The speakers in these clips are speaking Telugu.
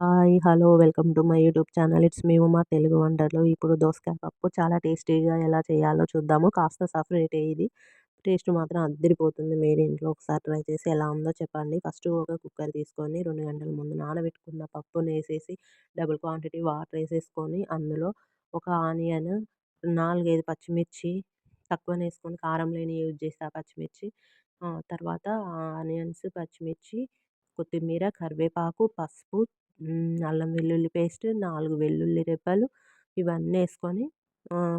Hi hello welcome to my YouTube channel. It's మేము మా తెలుగు వంటలు. ఇప్పుడు దోసకాయ పప్పు చాలా టేస్టీగా ఎలా చేయాలో చూద్దాము. కాస్త సపరేట్ ఇది. టేస్ట్ మాత్రం అద్దరిపోతుంది మీరు ఇంట్లో ఒకసారి ట్రై చేసి ఎలా ఉందో చెప్పండి. ఫస్ట్ ఒక కుక్కర్ తీసుకొని రెండు గంటల ముందు నానబెట్టుకున్న పప్పును వేసేసి డబుల్ క్వాంటిటీ వాటర్ వేసేసుకొని అందులో ఒక ఆనియన్ నాలుగైదు పచ్చిమిర్చి తక్కువనే వేసుకొని కారం లేని యూజ్ చేస్తే పచ్చిమిర్చి తర్వాత ఆనియన్స్ పచ్చిమిర్చి కొత్తిమీర కరివేపాకు పసుపు అల్లం వెల్లుల్లి పేస్ట్ నాలుగు వెల్లుల్లి రెబ్బలు ఇవన్నీ వేసుకొని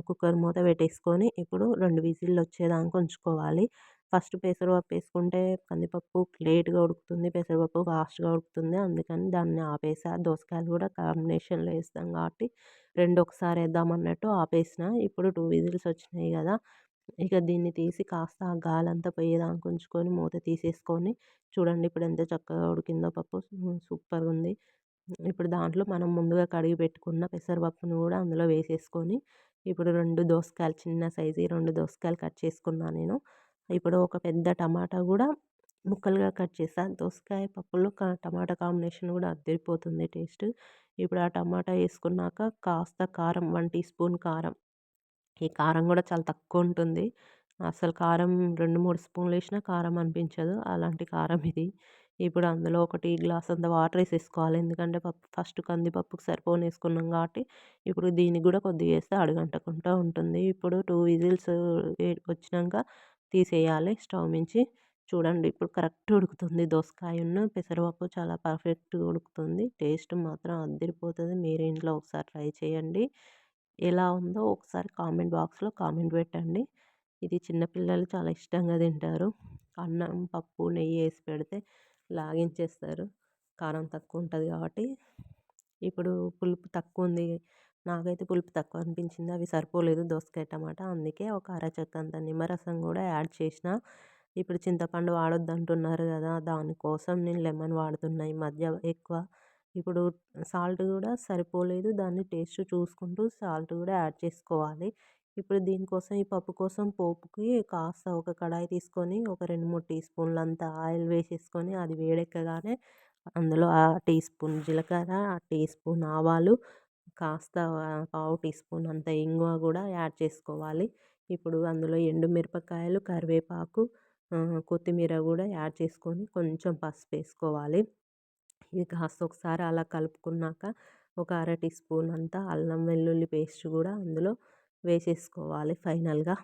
కుక్కర్ మూత పెట్టేసుకొని ఇప్పుడు రెండు విజిల్లు వచ్చేదాకా ఉంచుకోవాలి. ఫస్ట్ పెసరపప్పు వేసుకుంటే కందిపప్పు లేట్గా ఉడుకుతుంది పెసరపప్పు ఫాస్ట్గా ఉడుకుతుంది. అందుకని దాన్ని ఆపేసా. దోసకాయలు కూడా కాంబినేషన్లో వేస్తాం కాబట్టి రెండు ఒకసారి వేద్దాం అన్నట్టు ఆపేసిన. ఇప్పుడు టూ విజిల్స్ వచ్చినాయి కదా ఇక దీన్ని తీసి కాస్త ఆ గాలంతా పోయేదాకా ఉంచుకొని మూత తీసేసుకొని చూడండి ఇప్పుడు ఎంత చక్కగా ఉడికిందో పప్పు. సూపర్గా ఉంది ఇప్పుడు దాంట్లో మనం ముందుగా కడిగి పెట్టుకున్న పెసరపప్పును కూడా అందులో వేసేసుకొని ఇప్పుడు రెండు దోసకాయలు చిన్న సైజు రెండు దోసకాయలు కట్ చేసుకున్నాను నేను. ఇప్పుడు ఒక పెద్ద టమాటా కూడా ముక్కలుగా కట్ చేసాను దోసకాయ పప్పులో టమాటా కాంబినేషన్ కూడా అద్దరిపోతుంది టేస్ట్. ఇప్పుడు ఆ టమాటా వేసుకున్నాక కాస్త కారం వన్ టీ స్పూన్ కారం. ఈ కారం కూడా చాలా తక్కువ ఉంటుంది. అసలు కారం రెండు మూడు స్పూన్లు వేసినా కారం అనిపించదు. అలాంటి కారం ఇది. ఇప్పుడు అందులో ఒక టీ గ్లాస్ అంత వాటర్ వేసేసుకోవాలి. ఎందుకంటే పప్పు ఫస్ట్ కందిపప్పుకి సరిపోని వేసుకున్నాం కాబట్టి ఇప్పుడు దీనికి కూడా కొద్దిగా వేస్తే అడుగంటకుండా ఉంటుంది. ఇప్పుడు టూ విజిల్స్ వచ్చినాక తీసేయాలి స్టవ్ నుంచి చూడండి ఇప్పుడు కరెక్ట్ ఉడుకుతుంది. దోసకాయను పెసరపప్పు చాలా పర్ఫెక్ట్గా ఉడుకుతుంది. టేస్ట్ మాత్రం అద్దరిపోతుంది మీరు ఇంట్లో ఒకసారి ట్రై చేయండి. ఎలా ఉందో ఒకసారి కామెంట్ బాక్స్లో కామెంట్ పెట్టండి. ఇది చిన్నపిల్లలు చాలా ఇష్టంగా తింటారు. అన్నం పప్పు నెయ్యి వేసి పెడితే లాగించేస్తారు. కారం తక్కువ ఉంటుంది కాబట్టి. ఇప్పుడు పులుపు తక్కువ ఉంది నాకైతే పులుపు తక్కువ అనిపించింది. అవి సరిపోలేదు దోసకాయ టమాటా. అందుకే ఒక అరచక్క అంత నిమ్మరసం కూడా యాడ్ చేసిన ఇప్పుడు చింతపండు వాడొద్దు అంటున్నారు కదా. దానికోసం నేను లెమన్ వాడుతున్నా ఈ మధ్య ఎక్కువ. ఇప్పుడు సాల్ట్ కూడా సరిపోలేదు. దాన్ని టేస్ట్ చూసుకుంటూ సాల్ట్ కూడా యాడ్ చేసుకోవాలి. ఇప్పుడు దీనికోసం ఈ పప్పు కోసం పోపుకి కాస్త ఒక కడాయి తీసుకొని ఒక రెండు మూడు టీ స్పూన్లు అంత ఆయిల్ వేసేసుకొని అది వేడెక్కగానే అందులో ఆ టీ స్పూన్ జీలకర్ర ఆ టీ స్పూన్ ఆవాలు కాస్త పావు టీ స్పూన్ అంత ఇంగువ కూడా యాడ్ చేసుకోవాలి. ఇప్పుడు అందులో ఎండుమిరపకాయలు కరివేపాకు కొత్తిమీర కూడా యాడ్ చేసుకొని కొంచెం పసుపు వేసుకోవాలి. ఇది కాస్త ఒకసారి అలా కలుపుకున్నాక ఒక అర టీ స్పూన్ అంతా అల్లం వెల్లుల్లి పేస్ట్ కూడా అందులో వేసేసుకోవాలి ఫైనల్గా.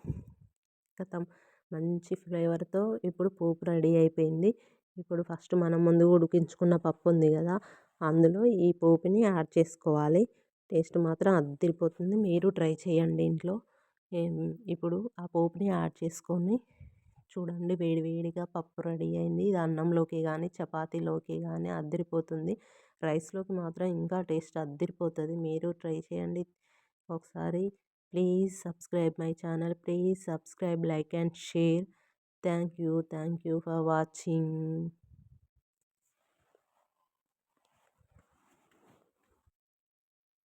కథం మంచి ఫ్లేవర్తో ఇప్పుడు పోపు రెడీ అయిపోయింది. ఇప్పుడు ఫస్ట్ మనం ముందు ఉడికించుకున్న పప్పు ఉంది కదా అందులో ఈ పోపుని యాడ్ చేసుకోవాలి. టేస్ట్ మాత్రం అద్దరిపోతుంది. మీరు ట్రై చేయండి ఇంట్లో. ఇప్పుడు ఆ పోపుని యాడ్ చేసుకొని చూడండి వేడి వేడిగా పప్పు రెడీ అయింది. ఇది అన్నంలోకి కానీ చపాతీలోకి కానీ అద్దరిపోతుంది. రైస్లోకి మాత్రం ఇంకా టేస్ట్ అద్దరిపోతుంది. మీరు ట్రై చేయండి. ఒకసారి Please subscribe my channel. Please subscribe, like and share. Thank you. Thank you for watching.